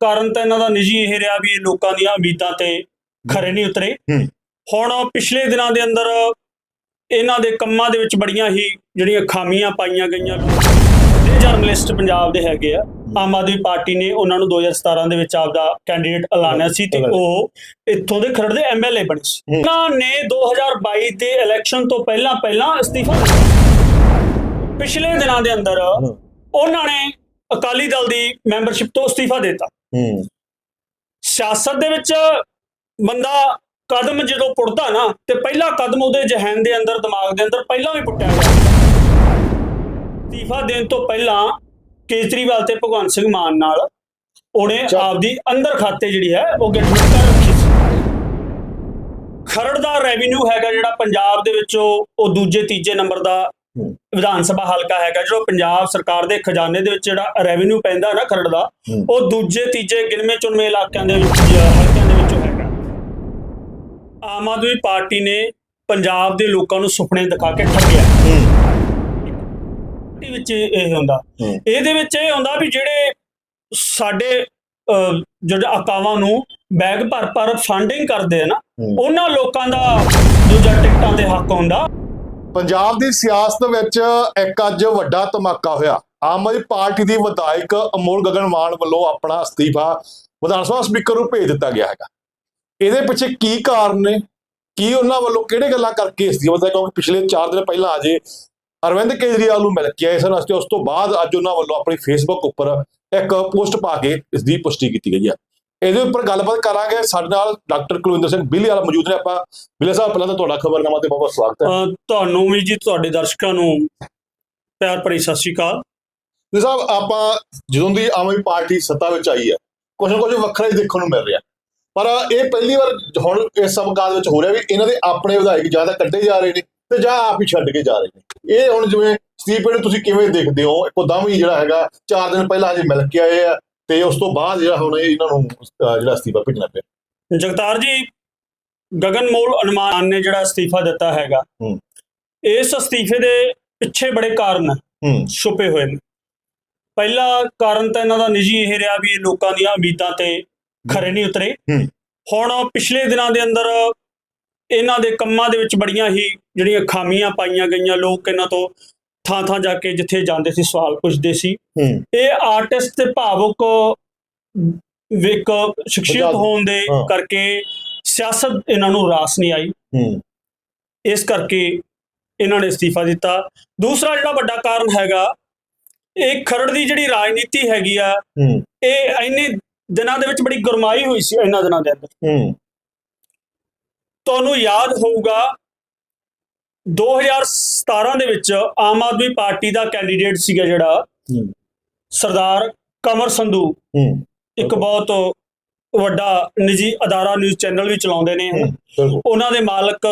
ਕਾਰਨ ਤਾਂ ਇਹਨਾਂ ਦਾ ਨਿੱਜੀ ਇਹ ਰਿਹਾ ਵੀ ਇਹ ਲੋਕਾਂ ਦੀਆਂ ਉਮੀਦਾਂ ਤੇ ਖਰੇ ਨਹੀਂ ਉਤਰੇ। ਹੁਣ ਪਿਛਲੇ ਦਿਨਾਂ ਦੇ ਅੰਦਰ ਇਹਨਾਂ ਦੇ ਕੰਮਾਂ ਦੇ ਵਿੱਚ ਬੜੀਆਂ ਹੀ ਜਿਹੜੀਆਂ ਖਾਮੀਆਂ ਪਾਈਆਂ ਗਈਆਂ ਇਹ ਜਰਨਲਿਸਟ ਪੰਜਾਬ ਦੇ ਹੈਗੇ ਆ ਆਮ ਆਦਮੀ ਪਾਰਟੀ ਨੇ ਉਹਨਾਂ ਨੂੰ 2017 ਦੇ ਵਿੱਚ ਆਪਦਾ ਕੈਂਡੀਡੇਟ ਐਲਾਨਿਆ ਸੀ ਤੇ ਉਹ ਇੱਥੋਂ ਦੇ ਖਰੜ ਦੇ ਐਮਐਲਏ ਬਣੇ ਸੀ। ਉਹਨਾਂ ਨੇ 2022 ਦੇ ਇਲੈਕਸ਼ਨ ਤੋਂ ਪਹਿਲਾਂ ਪਹਿਲਾਂ ਅਸਤੀਫਾ ਦਿੱਤਾ ਪਿਛਲੇ ਦਿਨਾਂ ਦੇ ਅੰਦਰ। ਉਹਨਾਂ ਨੇ ਅਕਾਲੀ ਦਲ ਦੀ ਮੈਂਬਰਸ਼ਿਪ ਤੋਂ ਅਸਤੀਫਾ ਦਿੱਤਾ ਹੂੰ ਸਿਆਸਤ ਦੇ ਵਿੱਚ ਬੰਦਾ ਕਦਮ ਜਦੋਂ ਪੁੱਟਦਾ ਨਾ ਤੇ ਪਹਿਲਾ ਕਦਮ ਉਹਦੇ ਜਹਨ ਦੇ ਅੰਦਰ ਦਿਮਾਗ ਦੇ ਅੰਦਰ ਪਹਿਲਾਂ ਵੀ ਪੁੱਟਿਆ ਗਿਆ ਅਸਤੀਫਾ ਦੇਣ ਤੋਂ ਪਹਿਲਾਂ ਕੇਜਰੀਵਾਲ ਤੇ ਭਗਵੰਤ ਸਿੰਘ ਮਾਨ ਨਾਲ ਉਹਨੇ। ਆਪਦੀ ਅੰਦਰ ਖਾਤੇ ਜਿਹੜੀ ਹੈ ਉਹ ਗਠਜੋੜ ਕਰ ਰੱਖੀ ਸੀ ਖਰੜ ਦਾ ਰੈਵਨਿਊ ਹੈਗਾ ਜਿਹੜਾ ਪੰਜਾਬ ਦੇ ਵਿੱਚ ਉਹ ਦੂਜੇ ਤੀਜੇ ਨੰਬਰ ਦਾ। ਵਿਧਾਨ ਸਭਾ ਹਲਕਾ ਹੈਗਾ ਜਿਹੜਾ ਪੰਜਾਬ ਸਰਕਾਰ ਦੇ ਖਜ਼ਾਨੇ ਦੇ ਵਿੱਚ ਜਿਹੜਾ ਰੈਵਨਿਊ ਪੈਂਦਾ ਨਾ ਖਰੜ ਦਾ। ਉਹ ਦੂਜੇ ਤੀਜੇ ਗਿਣਵੇਂ ਚੁਣਵੇਂ ਇਲਾਕਿਆਂ ਦੇ ਵਿੱਚ ਹਲਕਿਆਂ ਦੇ ਵਿੱਚੋਂ ਹੈਗਾ ਆਮ ਆਦਮੀ ਪਾਰਟੀ ਨੇ ਪੰਜਾਬ ਦੇ ਲੋਕਾਂ ਨੂੰ ਸੁਪਨੇ ਦਿਖਾ ਕੇ ਠੱਗਿਆ ਹੂੰ ਪਾਰਟੀ ਵਿੱਚ ਇਹ ਹੁੰਦਾ। ਇਹਦੇ ਵਿੱਚ ਇਹ ਹੁੰਦਾ ਵੀ ਜਿਹੜੇ ਸਾਡੇ ਜਿਹੜੇ ਅਕਾਵਾਂ ਨੂੰ ਬੈਗ ਭਰ ਭਰ ਫੰਡਿੰਗ ਕਰਦੇ ਆ ਨਾ। ਉਹਨਾਂ ਲੋਕਾਂ ਦਾ ਦੂਜਾ ਟਿਕਟਾਂ ਦੇ ਹੱਕ ਹੁੰਦਾ ਪੰਜਾਬ ਦੀ ਸਿਆਸਤ ਵਿੱਚ ਇੱਕ ਅੱਜ ਵੱਡਾ ਧਮਾਕਾ ਹੋਇਆ। ਆਮ ਆਦਮੀ ਪਾਰਟੀ ਦੀ ਵਿਧਾਇਕ ਅਮੋਲ ਗਗਨ ਮਾਨ ਵੱਲੋਂ ਆਪਣਾ ਅਸਤੀਫਾ ਵਿਧਾਨ ਸਭਾ ਸਪੀਕਰ ਨੂੰ ਭੇਜ ਦਿੱਤਾ ਗਿਆ ਹੈਗਾ। ਇਹਦੇ ਪਿੱਛੇ ਕੀ ਕਾਰਨ ਨੇ? ਕੀ ਉਹਨਾਂ ਵੱਲੋਂ ਕਿਹੜੇ ਗੱਲਾਂ ਕਰਕੇ ਅਸਤੀਫਾ ਦਿੱਤਾ ਕਿਉਂਕਿ ਪਿਛਲੇ 4 ਦਿਨ ਪਹਿਲਾਂ ਅਜੇ ਅਰਵਿੰਦ ਕੇਜਰੀਵਾਲ ਨੂੰ ਮਿਲ ਕੇ ਆਏ ਸਨ, ਉਸ ਤੋਂ ਬਾਅਦ ਅੱਜ ਉਹਨਾਂ ਵੱਲੋਂ ਆਪਣੀ ਫੇਸਬੁੱਕ ਉੱਪਰ ਇੱਕ ਪੋਸਟ ਪਾ ਕੇ ਇਸ ਦੀ ਪੁਸ਼ਟੀ ਕੀਤੀ ਗਈ ਹੈ। ਇਹਦੇ ਉੱਪਰ ਗੱਲਬਾਤ ਕਰਾਂਗੇ। ਸਾਡੇ ਨਾਲ ਡਾਕਟਰ ਕੁਲਵਿੰਦਰ ਸਿੰਘ ਬਿੱਲੀ ਵਾਲਾ ਮੌਜੂਦ ਨੇ। ਆਪਾਂ ਬਿੱਲੇ ਸਾਹਿਬ ਪਹਿਲਾਂ ਤਾਂ ਤੁਹਾਡਾ ਖਬਰਨਾਮਾ ਤੇ ਬਹੁਤ ਬਹੁਤ ਸਵਾਗਤ ਹੈ। ਤੁਹਾਨੂੰ ਵੀ ਜੀ ਤੁਹਾਡੇ ਦਰਸ਼ਕਾਂ ਨੂੰ ਪਿਆਰ ਭਰੀ ਸਤਿ ਸ਼੍ਰੀ ਅਕਾਲ। ਜੀ ਸਾਹਿਬ ਆਪਾਂ ਜਦੋਂ ਦੀ ਆਮ ਆਦਮੀ ਪਾਰਟੀ ਸੱਤਾ ਵਿੱਚ ਆਈ ਹੈ ਕੁਝ ਨਾ ਕੁਝ ਵੱਖਰਾ ਹੀ ਦੇਖਣ ਨੂੰ ਮਿਲ ਰਿਹਾ। ਪਰ ਇਹ ਪਹਿਲੀ ਵਾਰ ਹੁਣ ਇਸ ਸਮਕਾਲ ਵਿੱਚ ਹੋ ਰਿਹਾ ਵੀ ਇਹਨਾਂ ਦੇ ਆਪਣੇ ਵਿਧਾਇਕ ਜ਼ਿਆਦਾ ਕੱਢੇ ਜਾ ਰਹੇ ਨੇ ਤੇ ਜਾਂ ਆਪ ਹੀ ਛੱਡ ਕੇ ਜਾ ਰਹੇ ਨੇ। ਇਹ ਹੁਣ ਜਿਵੇਂ ਸਟੀਫਨ ਨੂੰ ਤੁਸੀਂ ਕਿਵੇਂ ਦੇਖਦੇ ਹੋ? ਇੱਕਦਮ ਹੀ ਜਿਹੜਾ ਹੈਗਾ 4 ਦਿਨ ਪਹਿਲਾਂ ਹਜੇ ਮਿਲ ਕੇ ਆਏ ਆ। ਤੇ ਉਸ ਤੋਂ ਬਾਅਦ ਜਿਹੜਾ ਹੁਣ ਇਹ ਇਹਨਾਂ ਨੂੰ ਜਿਹੜਾ ਅਸਤੀਫਾ ਭੇਜਣਾ ਪਿਆ। ਜਗਤਾਰ ਜੀ ਗਗਨਮੋਲ ਅਨੁਮਾਨ ਨੇ ਜਿਹੜਾ ਅਸਤੀਫਾ ਦਿੱਤਾ ਹੈਗਾ। ਇਸ ਅਸਤੀਫੇ ਦੇ ਪਿੱਛੇ ਬੜੇ ਕਾਰਨ ਛੁਪੇ ਹੋਏ ਨੇ। ਪਹਿਲਾ ਕਾਰਨ ਤਾਂ ਇਹਨਾਂ ਦਾ ਨਿੱਜੀ ਇਹ ਰਿਹਾ ਵੀ ਇਹ ਲੋਕਾਂ ਦੀਆਂ ਉਮੀਦਾਂ ਤੇ ਖਰੇ ਨਹੀਂ ਉਤਰੇ। ਹੁਣ ਪਿਛਲੇ ਦਿਨਾਂ ਦੇ ਅੰਦਰ ਇਹਨਾਂ ਦੇ ਕੰਮਾਂ ਦੇ ਵਿੱਚ ਬੜੀਆਂ ਹੀ ਜਿਹੜੀਆਂ ਖਾਮੀਆਂ ਪਾਈਆਂ ਗਈਆਂ ਲੋਕ ਇਹਨਾਂ ਤੋਂ ਥਾਂ ਥਾਂ ਜਾ ਕੇ ਜਿੱਥੇ ਜਾਂਦੇ ਸੀ ਸਵਾਲ ਪੁੱਛਦੇ ਸੀ। ਇਹ ਆਰਟਿਸਟ ਤੇ ਭਾਵੁਕ ਵਿਕ ਸ਼ਖਸੀਅਤ ਹੋਣ ਦੇ। ਕਰਕੇ ਸਿਆਸਤ ਇਹਨਾਂ ਨੂੰ ਰਾਸ ਨਹੀਂ ਆਈ। ਇਸ ਕਰਕੇ ਇਹਨਾਂ ਨੇ ਅਸਤੀਫਾ ਦਿੱਤਾ। ਦੂਸਰਾ ਜਿਹੜਾ ਵੱਡਾ ਕਾਰਨ ਹੈਗਾ ਇਹ ਖਰੜ ਦੀ ਜਿਹੜੀ ਰਾਜਨੀਤੀ ਹੈਗੀ ਆ ਇਹ ਇੰਨੇ ਦਿਨਾਂ ਦੇ ਵਿੱਚ ਬੜੀ ਗਰਮਾਈ ਹੋਈ ਸੀ ਇਹਨਾਂ ਦਿਨਾਂ ਦੇ ਅੰਦਰ। ਤੁਹਾਨੂੰ ਯਾਦ ਹੋਊਗਾ 2017 ਦੇ ਵਿੱਚ ਆਮ ਆਦਮੀ ਪਾਰਟੀ ਦਾ ਕੈਂਡੀਡੇਟ ਸੀਗਾ ਜਿਹੜਾ ਸਰਦਾਰ ਕਮਰ ਸੰਧੂ। ਇੱਕ ਬਹੁਤ ਵੱਡਾ ਨਿੱਜੀ ਅਦਾਰਾ ਨਿਊਜ਼ ਚੈਨਲ ਵੀ ਚਲਾਉਂਦੇ ਨੇ। ਉਹਨਾਂ ਦੇ ਮਾਲਕ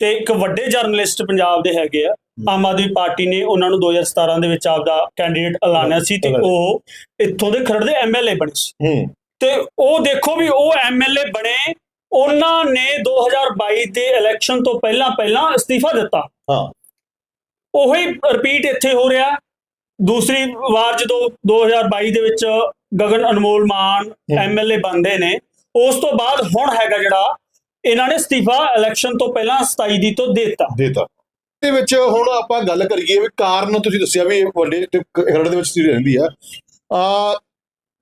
ਤੇ ਇੱਕ ਵੱਡੇ ਜਰਨਲਿਸਟ ਪੰਜਾਬ ਦੇ ਹੈਗੇ ਆ। ਆਮ ਆਦਮੀ ਪਾਰਟੀ ਨੇ ਉਹਨਾਂ ਨੂੰ 2017 ਦੇ ਵਿੱਚ ਆਪਦਾ ਕੈਂਡੀਡੇਟ ਐਲਾਨਿਆ ਸੀ ਤੇ ਉਹ ਇੱਥੋਂ ਦੇ ਖਰੜ ਦੇ ਐਮਐਲਏ ਬਣੇ ਸੀ। ਤੇ ਉਹ ਦੇਖੋ ਵੀ ਉਹ ਐਮਐਲਏ ਬਣੇ ਉਹਨਾਂ ਨੇ 2022 ਦੇ ਇਲੈਕਸ਼ਨ ਤੋਂ ਪਹਿਲਾਂ ਪਹਿਲਾਂ ਅਸਤੀਫਾ ਦਿੱਤਾ। ਹਾਂ। ਉਹੀ ਰਿਪੀਟ ਇੱਥੇ ਹੋ ਰਿਹਾ। ਦੂਸਰੀ ਵਾਰ ਜਦੋਂ 2022 ਦੇ ਵਿੱਚ ਗਗਨ ਅਨਮੋਲ ਮਾਨ। ਐਮਐਲਏ ਬਣਦੇ ਨੇ ਉਸ ਤੋਂ ਬਾਅਦ ਹੁਣ ਹੈਗਾ ਜਿਹੜਾ ਇਹਨਾਂ ਨੇ ਅਸਤੀਫਾ ਇਲੈਕਸ਼ਨ ਤੋਂ ਪਹਿਲਾਂ 27 ਦੀ ਤੋਂ ਦਿੱਤਾ। ਦੇਤਾ। ਦੇ ਵਿੱਚ ਹੁਣ ਆਪਾਂ ਗੱਲ ਕਰੀਏ ਵੀ ਕਾਰਨ ਤੁਸੀਂ ਦੱਸਿਆ ਵੀ ਵੱਡੇ ਖਰੜ ਦੇ ਵਿੱਚ ਸੀ ਰਹਿੰਦੀ ਆ। ਆ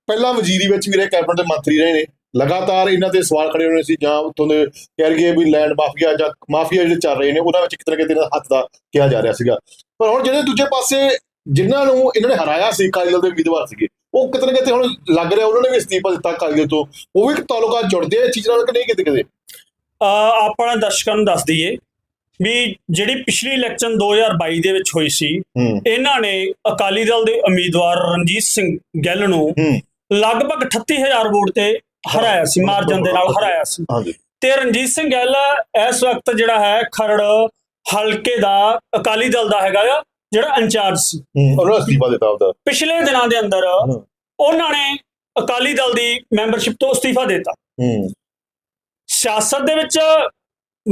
ਪਹਿਲਾਂ ਵਜ਼ੀਰੀ ਵਿੱਚ ਵੀ ਰਹੇ ਕੈਬਨਿਟ ਦੇ ਮੰਤਰੀ ਰਹੇ ਨੇ। ਲਗਾਤਾਰ ਇਹਨਾਂ ਤੇ ਸਵਾਲ ਖੜੇ ਹੋਣੇ ਸੀ ਜਾਂ ਉੱਥੋਂ ਦੇ ਕਹਿ ਲਈਏ ਵੀ ਲੈਂਡ ਮਾਫੀਆ ਜਾਂ ਮਾਫੀਆ ਜਿਹੜੇ ਚੱਲ ਰਹੇ ਨੇ ਉਹਨਾਂ ਵਿੱਚ ਕਿਤੇ ਨਾ ਕਿਤੇ ਹੱਥ ਦਾ ਕਿਹਾ ਜਾ ਰਿਹਾ ਸੀਗਾ। ਪਰ ਹੁਣ ਜਿਹੜੇ ਦੂਜੇ ਪਾਸੇ ਜਿਨ੍ਹਾਂ ਨੂੰ ਇਹਨਾਂ ਨੇ ਹਰਾਇਆ ਸੀ ਦਲ ਦੇ ਉਮੀਦਵਾਰ ਸੀਗੇ ਉਹ ਕਿਤੇ ਨਾ ਕਿਤੇ ਹੁਣ ਲੱਗ ਰਿਹਾ ਉਹਨਾਂ ਨੇ ਵੀ ਅਸਤੀਫਾ ਦਿੱਤਾ ਦਲ ਤੋਂ। ਉਹ ਵੀ ਤਾਲੁਕਾ ਜੁੜਦੇ ਆ ਚੀਜ਼ ਨਾਲ ਕਿ ਨਹੀਂ ਕਿਤੇ ਕਿਤੇ? ਆਪਣਾ ਦਰਸ਼ਕਾਂ ਨੂੰ ਦੱਸ ਦਈਏ ਵੀ ਜਿਹੜੀ ਪਿਛਲੀ ਇਲੈਕਸ਼ਨ 2022 ਦੇ ਵਿੱਚ ਹੋਈ ਸੀ ਇਹਨਾਂ ਨੇ ਅਕਾਲੀ ਦਲ ਦੇ ਉਮੀਦਵਾਰ ਰਣਜੀਤ ਸਿੰਘ ਗਿੱਲ ਨੂੰ ਲਗਭਗ 38000 ਵੋਟ ਤੇ ਹਰਾਇਆ ਸੀ ਮਾਰਜਨ ਦੇ ਨਾਲ ਹਰਾਇਆ ਸੀ। ਹਾਂਜੀ। ਤੇ ਰਣਜੀਤ ਸਿੰਘ ਗਿੱਲ ਇਸ ਵਕਤ ਜਿਹੜਾ ਹੈ ਖਰੜ ਹਲਕੇ ਦਾ ਅਕਾਲੀ ਦਲ ਦਾ ਹੈਗਾ ਆ, ਜਿਹੜਾ ਇੰਚਾਰਜ ਸੀ। ਹੂੰ। ਉਹਨਾਂ ਨੇ ਅਸਤੀਫਾ ਦਿੱਤਾ ਉਹਦਾ। ਪਿਛਲੇ ਦਿਨਾਂ ਦੇ ਅੰਦਰ। ਉਹਨਾਂ ਨੇ ਅਕਾਲੀ ਦਲ ਦੀ ਮੈਂਬਰਸ਼ਿਪ ਤੋਂ ਅਸਤੀਫਾ ਦਿੱਤਾ। ਹੂੰ। ਸਿਆਸਤ ਦੇ ਵਿੱਚ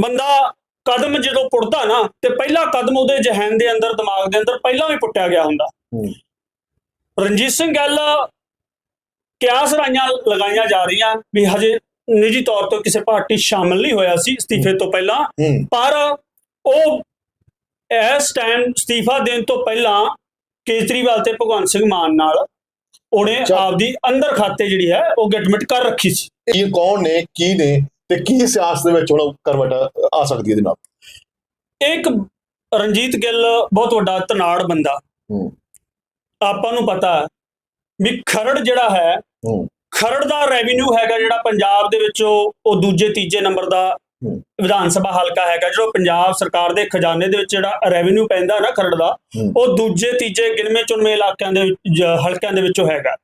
ਬੰਦਾ ਕਦਮ ਜਦੋਂ ਪੁੱਟਦਾ ਨਾ ਤੇ ਪਹਿਲਾ ਕਦਮ ਉਹਦੇ ਜਹਨ ਦੇ ਅੰਦਰ ਦਿਮਾਗ ਦੇ ਅੰਦਰ ਪਹਿਲਾਂ ਵੀ ਪੁੱਟਿਆ ਗਿਆ ਹੁੰਦਾ। ਰਣਜੀਤ ਸਿੰਘ ਗੱਲ ਕਿਆਸ ਰਾਈਆਂ ਲਗਾਈਆਂ ਜਾ ਰਹੀਆਂ ਵੀ ਹਜੇ ਨਿੱਜੀ ਤੌਰ ਤੇ ਕਿਸੇ ਪਾਰਟੀ ਸ਼ਾਮਲ ਨਹੀਂ ਹੋਇਆ ਸੀ ਅਸਤੀਫੇ ਤੋਂ ਪਹਿਲਾਂ। ਪਰ ਉਹ ਇਸ ਟਾਈਮ ਅਸਤੀਫਾ ਦੇਣ ਤੋਂ ਪਹਿਲਾਂ ਕੇਜਰੀਵਾਲ ਤੇ ਭਗਵੰਤ ਸਿੰਘ ਮਾਨ ਨਾਲ ਉਹਨੇ। ਆਪਦੀ ਅੰਦਰ ਖਾਤੇ ਜਿਹੜੀ ਹੈ ਉਹ ਗੈਟਮੈਂਟ ਕਰ ਰੱਖੀ ਸੀ। ਇਹ ਕੌਣ ਨੇ ਕੀ ਨੇ ਤੇ ਕੀ ਸਿਆਸਤ ਦੇ ਵਿੱਚ ਹੁਣ ਕਰਵਟ ਆ ਸਕਦੀ ਹੈ ਇਹਦੇ ਨਾਲ? ਇੱਕ ਰਣਜੀਤ ਗਿੱਲ ਬਹੁਤ ਵੱਡਾ ਧਨਾੜ ਬੰਦਾ। ਆਪਾਂ ਨੂੰ ਪਤਾ ਵੀ ਖਰੜ ਜਿਹੜਾ ਹੂੰ ਖਰੜ ਦਾ ਰੈਵਨਿਊ ਹੈਗਾ ਜਿਹੜਾ ਪੰਜਾਬ ਦੇ ਵਿੱਚ ਉਹ ਦੂਜੇ ਤੀਜੇ ਨੰਬਰ ਦਾ। ਵਿਧਾਨ ਸਭਾ ਹਲਕਾ ਹੈਗਾ ਜਿਹੜਾ ਪੰਜਾਬ ਸਰਕਾਰ ਦੇ ਖਜ਼ਾਨੇ ਦੇ ਵਿੱਚ ਜਿਹੜਾ ਰੈਵਨਿਊ ਪੈਂਦਾ ਨਾ ਖਰੜ ਦਾ। ਉਹ ਦੂਜੇ ਤੀਜੇ ਗਿਣਵੇਂ ਚੁਣਵੇਂ ਇਲਾਕਿਆਂ ਦੇ ਹਲਕਿਆਂ ਦੇ ਵਿੱਚੋਂ ਹੈਗਾ।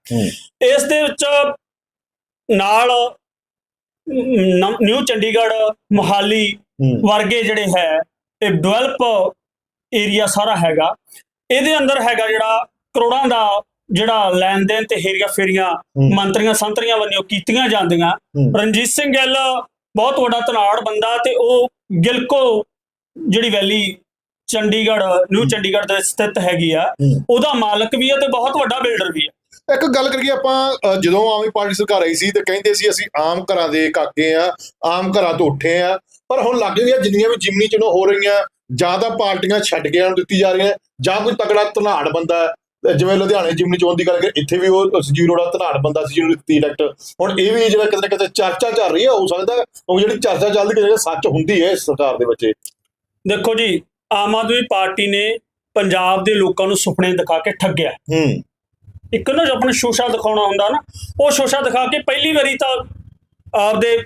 ਇਸ ਦੇ ਵਿੱਚ ਨਾਲ ਨਿਊ ਚੰਡੀਗੜ੍ਹ ਮੁਹਾਲੀ ਵਰਗੇ ਜਿਹੜੇ ਹੈ ਇਹ ਡਿਵੈਲਪ ਏਰੀਆ ਸਾਰਾ ਹੈਗਾ। ਇਹਦੇ ਅੰਦਰ ਹੈਗਾ ਜਿਹੜਾ ਕਰੋੜਾਂ ਦਾ ਜਿਹੜਾ ਲੈਣ ਦੇਣ ਤੇ ਹੇਰੀਆਂ ਫੇਰੀਆਂ। ਮੰਤਰੀਆਂ ਸੰਤਰੀਆਂ ਵੱਲੋਂ ਕੀਤੀਆਂ ਜਾਂਦੀਆਂ। ਰਣਜੀਤ ਸਿੰਘ ਗਿੱਲ ਬਹੁਤ ਵੱਡਾ ਧਨਾੜ ਬੰਦਾ ਤੇ ਉਹ ਗਿਲਕੋ ਜਿਹੜੀ ਵੈਲੀ ਚੰਡੀਗੜ੍ਹ ਨਿਊ ਚੰਡੀਗੜ੍ਹ ਦੇ ਸਥਿਤ ਹੈਗੀ ਆ। ਉਹਦਾ ਮਾਲਕ ਵੀ ਹੈ ਤੇ ਬਹੁਤ ਵੱਡਾ ਬਿਲਡਰ ਵੀ ਹੈ ਇੱਕ ਗੱਲ ਕਰੀਏ ਆਪਾਂ ਜਦੋਂ ਆਮ ਪਾਰਟੀ ਸਰਕਾਰ ਆਈ ਸੀ ਤੇ ਕਹਿੰਦੇ ਸੀ ਅਸੀਂ ਆਮ ਘਰਾਂ ਦੇ ਕਾਕੇ ਆ ਆਮ ਘਰਾਂ ਤੋਂ ਉੱਠੇ ਆ ਪਰ ਹੁਣ ਲੱਗ ਰਿਹਾ ਜਿੰਨੀਆਂ ਵੀ ਜਿਮਨੀ ਚੋਣਾਂ ਹੋ ਰਹੀਆਂ ਜਾਂ ਤਾਂ ਪਾਰਟੀਆਂ ਛੱਡ ਕੇ ਨੂੰ ਦਿੱਤੀ ਜਾ ਰਹੀਆਂ ਜਾਂ ਕੋਈ ਤਗੜਾ ਧਨਾੜ ਬੰਦਾ ਜਿਵੇਂ ਲੁਧਿਆਣੇ ਜਿਮਨੀ ਚੋਣ ਦੀ ਗੱਲ ਕਰੀਏ ਇੱਥੇ ਵੀ ਉਹ ਸੰਜੀਵ ਅਰੋੜਾ ਧਨਾੜ ਬੰਦਾ ਸੀ ਜਿਹਨੂੰ ਦਿੱਤੀ ਟਿਕਟ ਹੁਣ ਇਹ ਵੀ ਜਿਹੜਾ ਕਿਤੇ ਨਾ ਕਿਤੇ ਚਰਚਾ ਚੱਲ ਰਹੀ ਹੈ ਹੋ ਸਕਦਾ ਉਹ ਜਿਹੜੀ ਚਰਚਾ ਚੱਲਦੀ ਕਿਤੇ ਸੱਚ ਹੁੰਦੀ ਹੈ ਇਸ ਸਰਕਾਰ ਦੇ ਵਿੱਚ। ਦੇਖੋ ਜੀ ਆਮ ਆਦਮੀ ਪਾਰਟੀ ਨੇ ਪੰਜਾਬ ਦੇ ਲੋਕਾਂ ਨੂੰ ਸੁਪਨੇ ਦਿਖਾ ਕੇ ਠੱਗਿਆ। ਹੂੰ। ਇੱਕ ਨਾ ਆਪਣਾ ਸ਼ੋਸ਼ਾ ਦਿਖਾਉਣਾ ਹੁੰਦਾ ਨਾ ਉਹ ਸ਼ੋਸ਼ਾ ਦਿਖਾ ਕੇ ਪਹਿਲੀ ਵਾਰੀ ਤਾਂ ਆਪਦੇ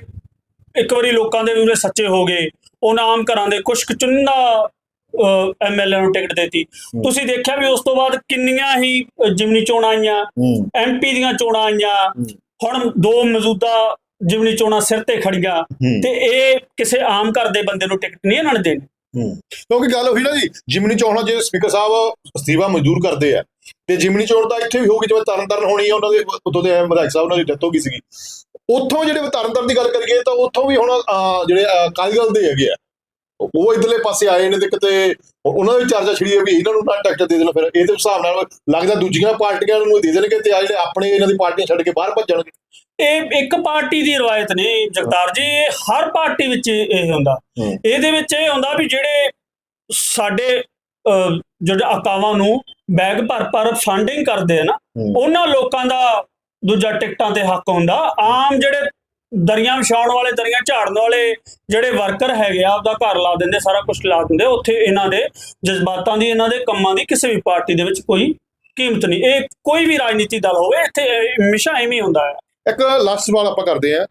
ਇੱਕ ਵਾਰੀ ਲੋਕਾਂ ਦੇ ਉਰੇ ਸੱਚੇ ਹੋ ਗਏ। ਉਹਨਾਂ ਆਮ ਘਰਾਂ ਦੇ ਕੁਝ ਕੁ ਚੁਣਨਾ ਐਮਐਲਏ ਨੂੰ ਟਿਕਟ ਦਿੱਤੀ। ਤੁਸੀਂ ਦੇਖਿਆ ਵੀ ਉਸ ਤੋਂ ਬਾਅਦ ਕਿੰਨੀਆਂ ਹੀ ਜਿਮਨੀ ਚੋਣਾਂ ਆਈਆਂ? ਐਮਪੀ ਦੀਆਂ ਚੋਣਾਂ ਆਈਆਂ। ਹੁਣ ਦੋ ਮੌਜੂਦਾ ਜਿਮਨੀ ਚੋਣਾਂ ਸਿਰ ਤੇ ਖੜੀਆਂ। ਤੇ ਇਹ ਕਿਸੇ ਆਮ ਘਰ ਦੇ ਬੰਦੇ ਨੂੰ ਟਿਕਟ ਨਹੀਂ ਇਹਨਾਂ ਨੇ ਦੇਣੀ। ਕਿਉਂਕਿ ਗੱਲ ਹੋਈ ਨਾ ਜੀ ਜਿਮਨੀ ਚੋਣ ਜੇ ਸਪੀਕਰ ਸਾਹਿਬ ਅਸਤੀਫਾ ਮਨਜ਼ੂਰ ਕਰਦੇ ਆ ਤੇ ਜਿਮਨੀ ਚੋਣ ਤਾਂ ਇੱਥੇ ਵੀ ਹੋਊਗੀ ਜਿਵੇਂ ਤਰਨਤਾਰਨ ਹੋਣੀ ਹੈ ਉਹਨਾਂ ਦੇ ਉਦੋਂ ਦੇ ਵਿਧਾਇਕ ਸਾਹਿਬ ਉਹਨਾਂ ਦੀ ਡੈਥ ਹੋ ਗਈ ਸੀਗੀ। ਉੱਥੋਂ ਜਿਹੜੇ ਤਰਨਤਾਰਨ ਦੀ ਗੱਲ ਕਰੀਏ ਤਾਂ ਉੱਥੋਂ ਵੀ ਹੁਣ ਜਿਹੜੇ ਅਕਾਲੀ ਦਲ ਦੇ ਹੈਗੇ ਆ ਉਹ ਇਧਰਲੇ ਪਾਸੇ ਆਏ ਨੇ ਤੇ ਕਿਤੇ ਉਹਨਾਂ ਦੀ ਚਰਚਾ ਛਿੜੀ ਹੈ ਵੀ ਇਹਨਾਂ ਨੂੰ ਨਾ ਟਿਕਟ ਦੇ ਦੇਣ ਫਿਰ ਇਹਦੇ ਹਿਸਾਬ ਨਾਲ ਲੱਗਦਾ ਦੂਜੀਆਂ ਪਾਰਟੀਆਂ ਨੂੰ ਦੇ ਦੇਣਗੇ ਤੇ ਆ ਜਿਹੜੇ ਆਪਣੇ ਇਹਨਾਂ ਦੀ ਪਾਰਟੀਆਂ ਛੱਡ ਕੇ ਬਾਹਰ ਭੱਜਣਗੇ ਇਹ ਇੱਕ ਪਾਰਟੀ ਦੀ ਰਵਾਇਤ ਨਹੀਂ ਜਗਤਾਰ ਜੀ ਇਹ ਹਰ ਪਾਰਟੀ ਵਿੱਚ ਇਹ ਹੁੰਦਾ। ਇਹਦੇ ਵਿੱਚ ਇਹ ਹੁੰਦਾ ਵੀ ਜਿਹੜੇ ਸਾਡੇ ਜਿਹੜੇ ਅਕਾਵਾਂ ਨੂੰ ਬੈਗ ਭਰ ਭਰ ਫੰਡਿੰਗ ਕਰਦੇ ਆ ਨਾ। ਉਹਨਾਂ ਲੋਕਾਂ ਦਾ ਦੂਜਾ ਟਿਕਟਾਂ ਤੇ ਹੱਕ ਹੁੰਦਾ ਆਮ ਜਿਹੜੇ ਦਰੀਆਂ ਵਿਛਾਉਣ ਵਾਲੇ, ਦਰੀਆਂ ਝਾੜਨ ਵਾਲੇ ਜਿਹੜੇ ਵਰਕਰ ਹੈਗੇ ਆ, ਆਪਦਾ ਘਰ ਲਾ ਦਿੰਦੇ, ਸਾਰਾ ਕੁਝ ਲਾ ਦਿੰਦੇ, ਉੱਥੇ ਇਹਨਾਂ ਦੇ ਜਜ਼ਬਾਤਾਂ ਦੀ, ਇਹਨਾਂ ਦੇ ਕੰਮਾਂ ਦੀ ਕਿਸੇ ਵੀ ਪਾਰਟੀ ਦੇ ਵਿੱਚ ਕੋਈ ਕੀਮਤ ਨਹੀਂ। ਇਹ ਕੋਈ ਵੀ ਰਾਜਨੀਤੀ ਦਲ ਹੋਵੇ, ਇੱਥੇ ਇਹ ਹਮੇਸ਼ਾ ਐਵੇਂ ਹੀ ਹੁੰਦਾ ਹੈ। ਇੱਕ ਲਾਸਟ ਸਵਾਲ ਆਪਾਂ ਕਰਦੇ ਆ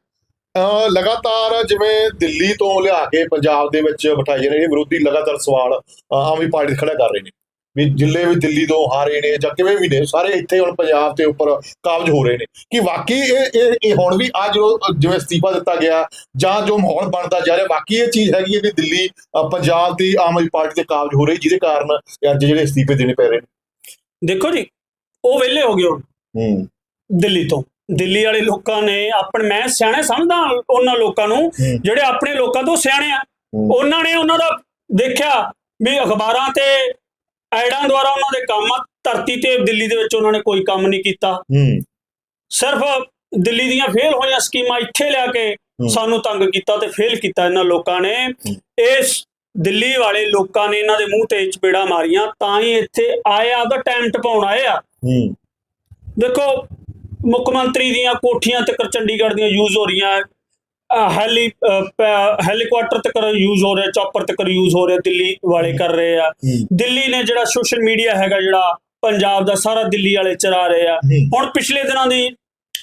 ਲਗਾਤਾਰ ਜਿਵੇਂ ਦਿੱਲੀ ਤੋਂ ਲਿਆ ਕੇ ਪੰਜਾਬ ਦੇ ਵਿੱਚ ਬਿਠਾਈ ਜਾ ਰਹੇ ਨੇ, ਵਿਰੋਧੀ ਲਗਾਤਾਰ ਸਵਾਲ ਆਮ ਆਦਮੀ ਪਾਰਟੀ ਤੇ ਖੜਾ ਕਰ ਰਹੇ ਨੇ। ਵੀ ਜ਼ਿਲ੍ਹੇ ਵੀ ਦਿੱਲੀ ਤੋਂ ਹਾਰੇ ਨੇ ਜਾਂ ਕਿਵੇਂ ਵੀ ਨੇ ਸਾਰੇ ਇੱਥੇ ਹੁਣ ਪੰਜਾਬ ਦੇ ਉੱਪਰ ਕਾਬਜ ਹੋ ਰਹੇ ਨੇ। ਕਿ ਵਾਕਈ ਇਹ ਇਹ ਇਹ ਹੁਣ ਵੀ ਆ ਜੋ ਜਿਵੇਂ ਅਸਤੀਫਾ ਦਿੱਤਾ ਗਿਆ ਜਾਂ ਜੋ ਮਾਹੌਲ ਬਣਦਾ ਜਾ ਰਿਹਾ ਵਾਕਈ ਇਹ ਚੀਜ਼ ਹੈਗੀ ਹੈ ਕਿ ਦਿੱਲੀ ਪੰਜਾਬ ਦੀ ਆਮ ਆਦਮੀ ਪਾਰਟੀ ਤੇ ਕਾਬਜ ਹੋ ਰਹੀ ਜਿਹਦੇ ਕਾਰਨ ਅੱਜ ਜਿਹੜੇ ਅਸਤੀਫੇ ਦੇਣੇ ਪੈ ਰਹੇ ਦੇਖੋ ਜੀ ਉਹ ਵਿਹਲੇ ਹੋ ਗਏ ਹੁਣ। ਨੇ ਹੂੰ। ਦਿੱਲੀ ਤੋਂ। ਦਿੱਲੀ ਵਾਲੇ ਲੋਕਾਂ ਨੇ ਆਪਣੇ ਮੈਂ ਸਿਆਣੇ ਸਮਝਦਾ ਉਹਨਾਂ ਲੋਕਾਂ ਨੂੰ। ਜਿਹੜੇ ਆਪਣੇ ਲੋਕਾਂ ਤੋਂ ਸਿਆਣੇ ਆ। ਉਹਨਾਂ ਨੇ ਉਹਨਾਂ ਦਾ ਦੇਖਿਆ ਵੀ ਅਖਬਾਰਾਂ ਤੇ ਐਡਾਂ ਦੁਆਰਾ ਉਹਨਾਂ ਦੇ ਕੰਮ ਧਰਤੀ ਤੇ ਦਿੱਲੀ ਦੇ ਵਿੱਚ ਉਹਨਾਂ ਨੇ ਕੋਈ ਕੰਮ ਨਹੀਂ ਕੀਤਾ। ਹੂੰ। ਸਿਰਫ ਦਿੱਲੀ ਦੀਆਂ ਫੇਲ ਹੋਈਆਂ ਸਕੀਮਾਂ ਇੱਥੇ ਲਿਆ ਕੇ। ਸਾਨੂੰ ਤੰਗ ਕੀਤਾ ਤੇ ਫੇਲ ਕੀਤਾ ਇਹਨਾਂ ਲੋਕਾਂ ਨੇ। ਇਸ ਦਿੱਲੀ ਵਾਲੇ ਲੋਕਾਂ ਨੇ ਇਹਨਾਂ ਦੇ ਮੂੰਹ ਤੇ ਚਪੇੜਾ ਮਾਰੀਆਂ ਤਾਂ ਹੀ ਇੱਥੇ ਆਏ ਆਪਦਾ ਟਾਈਮ ਟਪਾਉਣ ਆਏ ਆ। ਹੂੰ। ਦੇਖੋ ਮੁੱਖ ਮੰਤਰੀ ਦੀਆਂ ਕੋਠੀਆਂ ਤੱਕ ਚੰਡੀਗੜ੍ਹ ਦੀਆਂ ਯੂਜ਼ ਹੋ ਰਹੀਆਂ। ਹੈਲੀ ਹੈਲੀਕਾਪਟਰ ਤੱਕ ਯੂਜ਼ ਹੋ ਰਿਹਾ ਚੌਪਰ ਤੱਕ ਯੂਜ਼ ਹੋ ਰਿਹਾ ਦਿੱਲੀ ਵਾਲੇ ਕਰ ਰਹੇ ਆ। ਦਿੱਲੀ ਨੇ ਜਿਹੜਾ ਸੋਸ਼ਲ ਮੀਡੀਆ ਹੈਗਾ ਜਿਹੜਾ ਪੰਜਾਬ ਦਾ ਸਾਰਾ ਦਿੱਲੀ ਵਾਲੇ ਚਲਾ ਰਹੇ ਆ। ਹੁਣ ਪਿਛਲੇ ਦਿਨਾਂ ਦੀ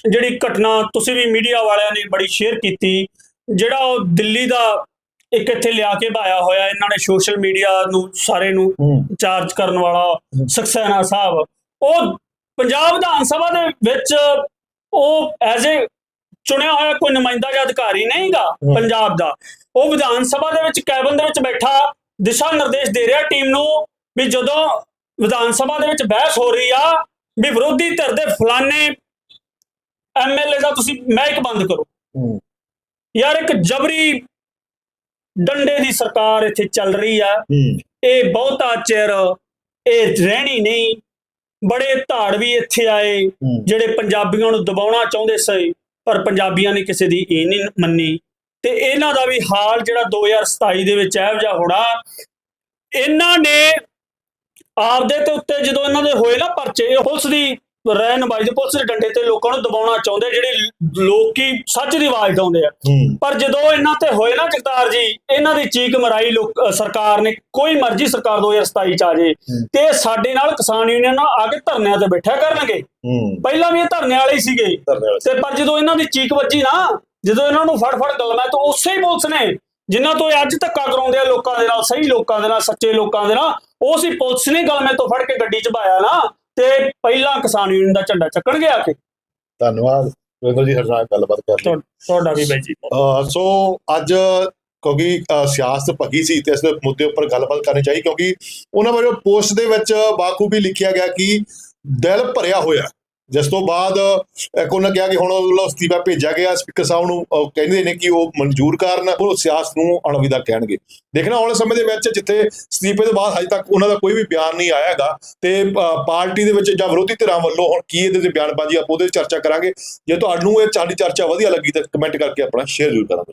ਜਿਹੜੀ ਘਟਨਾ ਤੁਸੀਂ ਵੀ ਮੀਡੀਆ ਵਾਲਿਆਂ ਨੇ ਬੜੀ ਸ਼ੇਅਰ ਕੀਤੀ ਜਿਹੜਾ ਉਹ ਦਿੱਲੀ ਦਾ ਇੱਕ ਇੱਥੇ ਲਿਆ ਕੇ ਬਾਇਆ ਹੋਇਆ ਇਹਨਾਂ ਨੇ ਸੋਸ਼ਲ ਮੀਡੀਆ ਨੂੰ ਸਾਰੇ ਨੂੰ ਚਾਰਜ ਕਰਨ ਵਾਲਾ ਸਕਸੈਨਾ ਸਾਹਿਬ ਉਹ ਪੰਜਾਬ ਵਿਧਾਨ ਸਭਾ ਦੇ ਵਿੱਚ ਉਹ ਐਜ਼ ਏ ਚੁਣਿਆ ਹੋਇਆ ਕੋਈ ਨੁਮਾਇੰਦਾ ਜਾਂ ਅਧਿਕਾਰੀ ਨਹੀਂਗਾ ਹਮ। ਪੰਜਾਬ ਦਾ। ਉਹ ਵਿਧਾਨ ਸਭਾ ਦੇ ਵਿੱਚ ਕੈਬਨ ਦੇ ਵਿੱਚ ਬੈਠਾ ਦਿਸ਼ਾ ਨਿਰਦੇਸ਼ ਦੇ ਰਿਹਾ ਟੀਮ ਨੂੰ ਵੀ ਜਦੋਂ ਵਿਧਾਨ ਸਭਾ ਦੇ ਵਿੱਚ ਬਹਿਸ ਹੋ ਰਹੀ ਆ ਵੀ ਵਿਰੋਧੀ ਧਿਰ ਦੇ ਫਲਾਣੇ ਐਮਐਲਏ ਦਾ ਤੁਸੀਂ ਮਹਿਕ ਬੰਦ ਕਰੋ। ਯਾਰ ਇੱਕ ਜਬਰੀ ਡੰਡੇ ਦੀ ਸਰਕਾਰ ਇੱਥੇ ਚੱਲ ਰਹੀ ਆ। ਇਹ ਬਹੁਤਾ ਚਿਰ ਇਹ ਰਹਿਣੀ ਨਹੀਂ। ਬੜੇ ਧਾੜ ਵੀ ਇੱਥੇ ਆਏ। ਜਿਹੜੇ ਪੰਜਾਬੀਆਂ ਨੂੰ ਦਬਾਉਣਾ ਚਾਹੁੰਦੇ ਸੀ। ਪਰ ਪੰਜਾਬੀਆਂ ਨੇ ਕਿਸੇ ਦੀ ਇਹ ਨਹੀਂ ਮੰਨੀ। ਤੇ ਇਹਨਾਂ ਦਾ ਵੀ ਹਾਲ ਜਿਹੜਾ 2027 ਦੇ ਵਿੱਚ ਇਹੋ ਜਿਹਾ ਹੋਣਾ ਇਹਨਾਂ ਨੇ ਆਪਦੇ ਤੇ ਉੱਤੇ ਜਦੋਂ ਇਹਨਾਂ ਦੇ ਹੋਏ ਨਾ ਪਰਚੇ ਇਹ ਪੁਲਿਸ ਦੀ ਰਹਿਨਮਾਈ ਦੇ ਪੁਲਿਸ ਦੇ ਡੰਡੇ ਤੇ ਲੋਕਾਂ ਨੂੰ ਦਬਾਉਣਾ ਚਾਹੁੰਦੇ ਜਿਹੜੇ ਲੋਕੀ ਸੱਚ ਦੀ ਆਵਾਜ਼ ਉਠਾਉਂਦੇ ਆ। ਪਰ ਜਦੋਂ ਇਹਨਾਂ ਤੇ ਹੋਏ ਨਾ ਜਗਤਾਰ ਜੀ ਇਹਨਾਂ ਦੀ ਚੀਕ ਮਰਾਈ ਲੋਕ ਸਰਕਾਰ ਨੇ ਕੋਈ ਮਰਜ਼ੀ ਸਰਕਾਰ 2027 ਚ ਆ ਜੇ ਤੇ ਸਾਡੇ ਨਾਲ ਕਿਸਾਨ ਯੂਨੀਅਨ ਨਾਲ ਆ ਕੇ ਧਰਨਿਆਂ ਤੇ ਬੈਠਿਆ ਕਰਨਗੇ। ਹੂੰ। ਪਹਿਲਾਂ ਵੀ ਇਹ ਧਰਨੇ ਵਾਲੇ ਹੀ ਸੀਗੇ। ਧਰਨੇ ਵਾਲੇ ਤੇ ਪਰ ਜਦੋਂ ਇਹਨਾਂ ਦੀ ਚੀਕ ਵੱਜੀ ਨਾ ਜਦੋਂ ਇਹਨਾਂ ਨੂੰ ਫੜ ਫੜ ਗਲਮਾ ਤਾਂ ਉਸੇ ਹੀ ਪੁਲਿਸ ਨੇ ਜਿਨ੍ਹਾਂ ਤੋਂ ਇਹ ਅੱਜ ਧੱਕਾ ਕਰਾਉਂਦੇ ਆ ਲੋਕਾਂ ਦੇ ਨਾਲ ਸਹੀ ਲੋਕਾਂ ਦੇ ਨਾਲ ਸੱਚੇ ਲੋਕਾਂ ਦੇ ਨਾਲ ਉਸ ਹੀ ਪੁਲਿਸ ਨੇ ਗਲਮੇ ਤੋਂ ਫੜ ਕੇ ਗੱਡੀ 'ਚ ਪਾਇਆ ਨਾ ਤੇ ਪਹਿਲਾਂ ਕਿਸਾਨ ਯੂਨੀਅਨ ਦਾ ਝੰਡਾ ਚੱਕਣ ਗਿਆ ਕਿ। ਧੰਨਵਾਦ। ਵਿੰਦਰ ਜੀ ਸਾਡੇ ਨਾਲ ਗੱਲਬਾਤ ਕਰਨ ਲਈ। ਤੁਹਾ- ਤੁਹਾਡਾ ਵੀ ਬਾਈ ਜੀ। ਅਹ ਸੋ ਅੱਜ ਕਿਉਂਕਿ ਅਹ ਸਿਆਸਤ ਭਗੀ ਸੀ ਤੇ ਇਸ ਦੇ ਮੁੱਦੇ ਉੱਪਰ ਗੱਲਬਾਤ ਕਰਨੀ ਚਾਹੀ ਕਿਉਂਕਿ ਉਹਨਾਂ ਵੱਲੋਂ ਪੋਸਟ ਦੇ ਵਿੱਚ ਬਾਖੂਬੀ ਲਿਖਿਆ ਗਿਆ ਕਿ ਦਿਲ ਭਰਿਆ ਹੋਇਆ। ਜਿਸ ਤੋਂ ਬਾਅਦ, ਇੱਕ ਉਹਨਾਂ ਕਿਹਾ ਕਿ ਹੁਣ ਉਹ ਅਸਤੀਫਾ ਭੇਜਿਆ ਗਿਆ ਸਪੀਕਰ ਸਾਹਿਬ ਨੂੰ ਕਹਿੰਦੇ ਨੇ ਕਿ ਉਹ ਮਨਜ਼ੂਰ ਕਰਨ ਉਹ ਸਿਆਸਤ ਨੂੰ ਅਣਵਿਦਾ ਕਹਿਣਗੇ। ਦੇਖਣਾ ਆਉਣ ਸਮੇਂ ਦੇ ਵਿੱਚ ਜਿੱਥੇ ਅਸਤੀਫੇ ਦੇ ਬਾਅਦ ਹਜੇ ਤੱਕ ਉਹਨਾਂ ਦਾ ਕੋਈ ਵੀ ਬਿਆਨ ਨਹੀਂ ਆਇਆ ਹੈਗਾ, ਤੇ ਪਾਰਟੀ ਦੇ ਵਿੱਚ ਜਾਂ ਵਿਰੋਧੀ ਧਿਰਾਂ ਵੱਲੋਂ ਹੁਣ ਕੀ ਇਹਦੇ ਤੇ ਬਿਆਨਬਾਜ਼ੀ ਆਪਾਂ ਉਹਦੇ ਚਰਚਾ ਕਰਾਂਗੇ। ਜੇ ਤੁਹਾਨੂੰ ਇਹ ਸਾਡੀ ਚਰਚਾ ਵਧੀਆ ਲੱਗੀ ਤਾਂ ਕਮੈਂਟ ਕਰਕੇ ਆਪਣਾ ਸ਼ੇਅਰ ਜ਼ਰੂਰ ਕਰਨਾ